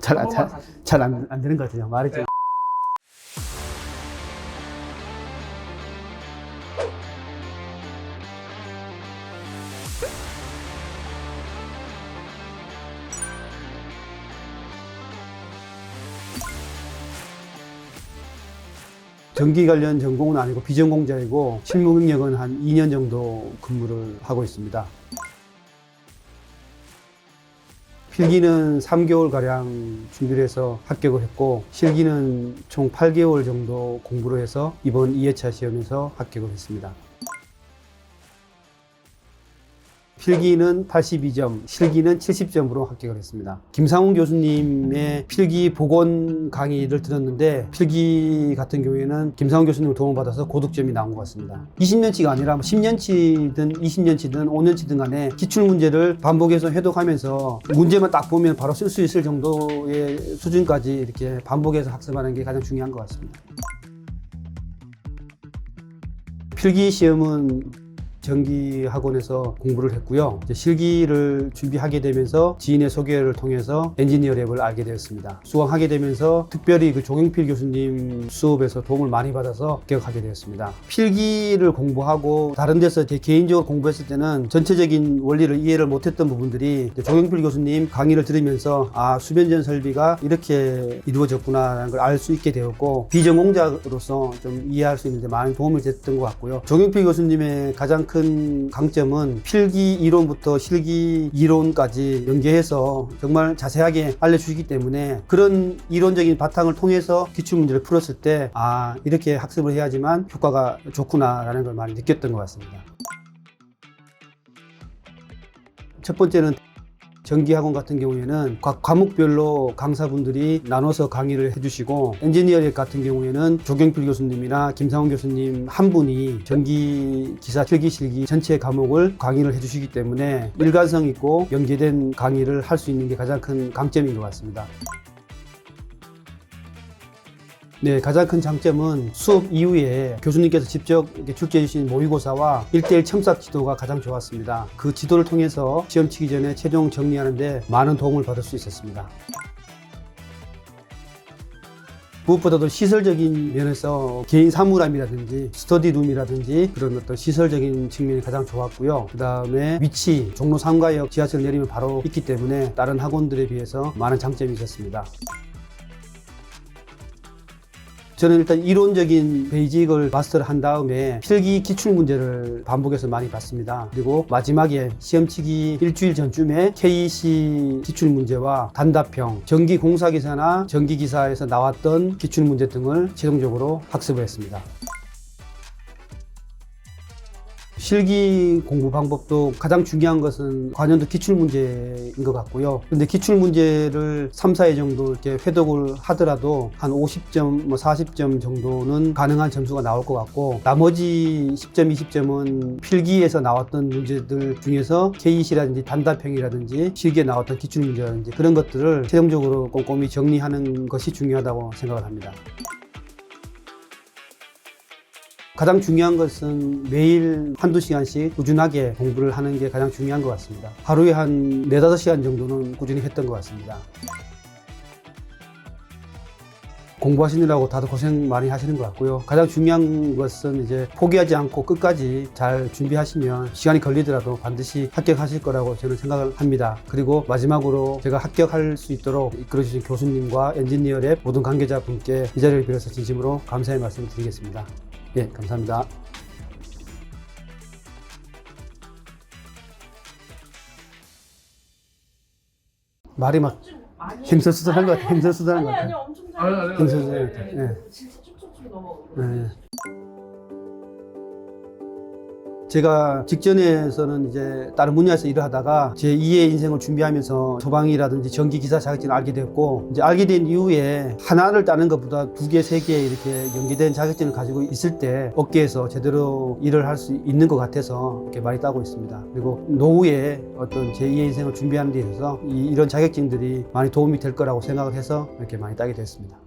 잘, 아, 네. 잘, 잘. 잘 안, 안 되는 것 같아요. 말이 좀. 네. 전기 관련 전공은 아니고 비전공자이고 실무 경력은 한 2년 정도 근무를 하고 있습니다. 필기는 3개월 가량 준비를 해서 합격을 했고 실기는 총 8개월 정도 공부를 해서 이번 2회차 시험에서 합격을 했습니다. 필기는 82점, 실기는 70점으로 합격을 했습니다. 김상훈 교수님의 필기 복원 강의를 들었는데 필기 같은 경우에는 김상훈 교수님을 도움을 받아서 고득점이 나온 것 같습니다. 20년치가 아니라 10년치든 20년치든 5년치든 간에 기출 문제를 반복해서 해독하면서 문제만 딱 보면 바로 쓸 수 있을 정도의 수준까지 이렇게 반복해서 학습하는 게 가장 중요한 것 같습니다. 필기 시험은 전기 학원에서 공부를 했고요. 이제 실기를 준비하게 되면서 지인의 소개를 통해서 엔지니어 랩을 알게 되었습니다. 수강하게 되면서 특별히 그 종영필 교수님 수업에서 도움을 많이 받아서 합격하게 되었습니다. 필기를 공부하고 다른 데서 제 개인적으로 공부했을 때는 전체적인 원리를 이해를 못했던 부분들이 종영필 교수님 강의를 들으면서 아 수변전 설비가 이렇게 이루어졌구나라는 걸 알 수 있게 되었고 비전공자로서 좀 이해할 수 있는데 많은 도움이 됐던 것 같고요. 종영필 교수님의 가장 큰 강점은 필기 이론부터 실기 이론까지 연계해서 정말 자세하게 알려주시기 때문에 그런 이론적인 바탕을 통해서 기출 문제를 풀었을 때 아 이렇게 학습을 해야지만 효과가 좋구나라는 걸 많이 느꼈던 것 같습니다. 첫 번째는 전기학원 같은 경우에는 각 과목별로 강사분들이 나눠서 강의를 해주시고 엔지니어링 같은 경우에는 조경필 교수님이나 김상훈 교수님 한 분이 전기 기사 필기 실기 전체 과목을 강의를 해주시기 때문에 일관성 있고 연계된 강의를 할 수 있는 게 가장 큰 강점인 것 같습니다. 네, 가장 큰 장점은 수업 이후에 교수님께서 직접 출제해 주신 모의고사와 1대1 첨삭 지도가 가장 좋았습니다. 그 지도를 통해서 시험 치기 전에 최종 정리하는데 많은 도움을 받을 수 있었습니다. 무엇보다도 시설적인 면에서 개인 사물함이라든지 스터디룸이라든지 그런 어떤 시설적인 측면이 가장 좋았고요. 그 다음에 위치, 종로 3가역 지하철 내리면 바로 있기 때문에 다른 학원들에 비해서 많은 장점이 있었습니다. 저는 일단 이론적인 베이직을 마스터를 한 다음에 필기 기출 문제를 반복해서 많이 봤습니다. 그리고 마지막에 시험치기 일주일 전쯤에 KEC 기출 문제와 단답형, 전기 공사기사나 전기기사에서 나왔던 기출 문제 등을 최종적으로 학습을 했습니다. 실기 공부 방법도 가장 중요한 것은 관연도 기출 문제인 것 같고요. 근데 기출 문제를 3, 4회 정도 이렇게 회독을 하더라도 한 50점, 뭐 40점 정도는 가능한 점수가 나올 것 같고 나머지 10점, 20점은 필기에서 나왔던 문제들 중에서 KEC라든지 단답형이라든지 실기에 나왔던 기출 문제라든지 그런 것들을 최종적으로 꼼꼼히 정리하는 것이 중요하다고 생각을 합니다. 가장 중요한 것은 매일 한두 시간씩 꾸준하게 공부를 하는 게 가장 중요한 것 같습니다. 하루에 한 네다섯 시간 정도는 꾸준히 했던 것 같습니다. 공부하시느라고 다들 고생 많이 하시는 것 같고요. 가장 중요한 것은 이제 포기하지 않고 끝까지 잘 준비하시면 시간이 걸리더라도 반드시 합격하실 거라고 저는 생각을 합니다. 그리고 마지막으로 제가 합격할 수 있도록 이끌어주신 교수님과 엔지니어랩 모든 관계자분께 이 자리를 빌어서 진심으로 감사의 말씀을 드리겠습니다. 예, 감사합니다. 말이 막 힘들수들한 것 같아요. 힘들수들한 것 아니 아니 같아요. 엄청 아니, 잘 아니, 아니. 힘들수들한 것 같아요. 예. 진짜 쭉쭉쭉 넘어가고 네. 제가 직전에서는 이제 다른 분야에서 일을 하다가 제 2의 인생을 준비하면서 소방이라든지 전기 기사 자격증을 알게 됐고 이제 알게 된 이후에 하나를 따는 것보다 두 개, 세 개 이렇게 연계된 자격증을 가지고 있을 때 업계에서 제대로 일을 할 수 있는 것 같아서 이렇게 많이 따고 있습니다. 그리고 노후에 어떤 제 2의 인생을 준비하는 데 있어서 이, 이런 자격증들이 많이 도움이 될 거라고 생각을 해서 이렇게 많이 따게 됐습니다.